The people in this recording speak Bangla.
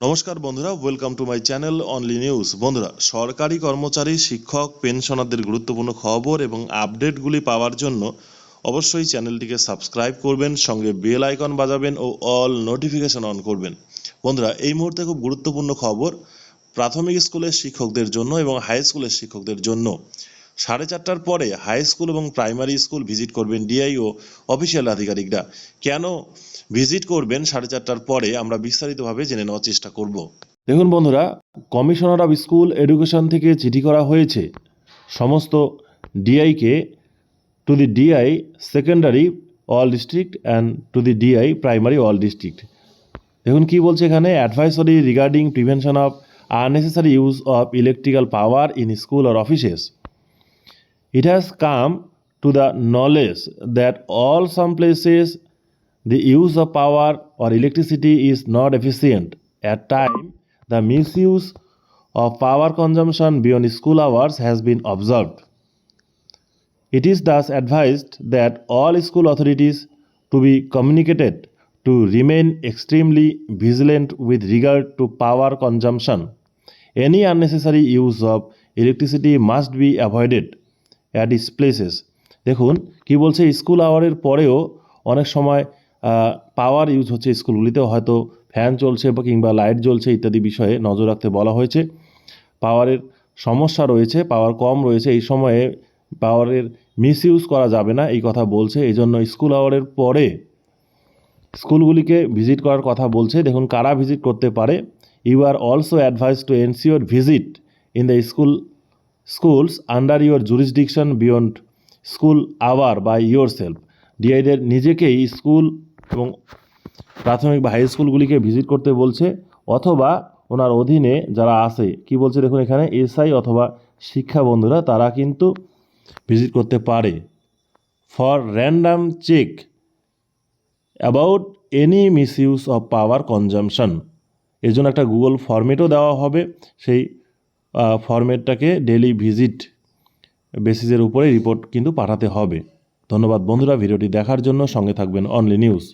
নমস্কার বন্ধুরা welcome to my channel only news বন্ধুরা, সরকারি কর্মচারী, শিক্ষক, পেনশনারদের গুরুত্বপূর্ণ খবর এবং আপডেটগুলি পাওয়ার জন্য অবশ্যই চ্যানেলটিকে সাবস্ক্রাইব করবেন, সঙ্গে বেল আইকন বাজাবেন ও অল নোটিফিকেশন অন করবেন। বন্ধুরা, এই মুহূর্তে খুব গুরুত্বপূর্ণ খবর, প্রাথমিক স্কুলের শিক্ষকদের জন্য এবং হাই স্কুলের শিক্ষকদের জন্য। সাড়ে চারটার পরে হাই স্কুল এবং প্রাইমারি স্কুল ভিজিট করবেন ডিআইও অফিসিয়াল আধিকারিকরা। কেন ভিজিট করবেন সাড়ে চারটার পরে আমরা বিস্তারিতভাবে জেনে নেওয়ার চেষ্টা করব। দেখুন বন্ধুরা কমিশনার অফ স্কুল এডুকেশন থেকে চিঠি করা হয়েছে। সমস্ত ডিআইকে to the DI secondary all district and to the DI primary all district দেখুন কি বলছে এখানে advisory regarding prevention of unnecessary use of electrical power in school or offices. It has come to the knowledge that all some places the use of power or electricity is not efficient. At time, the misuse of power consumption beyond school hours has been observed. It is thus advised that all school authorities to be communicated to remain extremely vigilant with regard to power consumption. Any unnecessary use of electricity must be avoided at these places দেখুন, কি বলছে? স্কুল আওয়ারের পরেও অনেক সময় পাওয়ার ইউজ হচ্ছে স্কুলগুলিতে হয়তো ফ্যান চলছে বা কিংবা লাইট জ্বলছে ইত্যাদি বিষয়ে নজর রাখতে বলা হয়েছে। পাওয়ারের সমস্যা রয়েছে পাওয়ার কম রয়েছে। এই সময়ে পাওয়ারের মিস ইউজ করা যাবে না, এই কথা বলছে। এই জন্য স্কুল আওয়ারের পরে স্কুলগুলিকে ভিজিট করার কথা বলছে। দেখুন, কারা ভিজিট করতে পারে? You are also advise to ensure visit in the school schools under your jurisdiction beyond school hour by yourself ডিআইদের নিজেকেই স্কুল এবং প্রাথমিক বা হাই স্কুলগুলিকে ভিজিট করতে বলছে, অথবা ওনার অধীনে যারা আছে, কি বলছে দেখুন এখানে, এসআই অথবা শিক্ষা বন্ধুরা, তারা কিন্তু ভিজিট করতে পারে। For random check about any misuse of power consumption এর জন্য একটা গুগল ফরম্যাটও দেওয়া হবে, সেই ফরম্যাটটাকে ডেলি ভিজিট বেসিসের উপরে রিপোর্ট কিন্তু পাঠাতে হবে। ধন্যবাদ বন্ধুরা, ভিডিওটি দেখার জন্য সঙ্গে থাকবেন অনলি নিউজ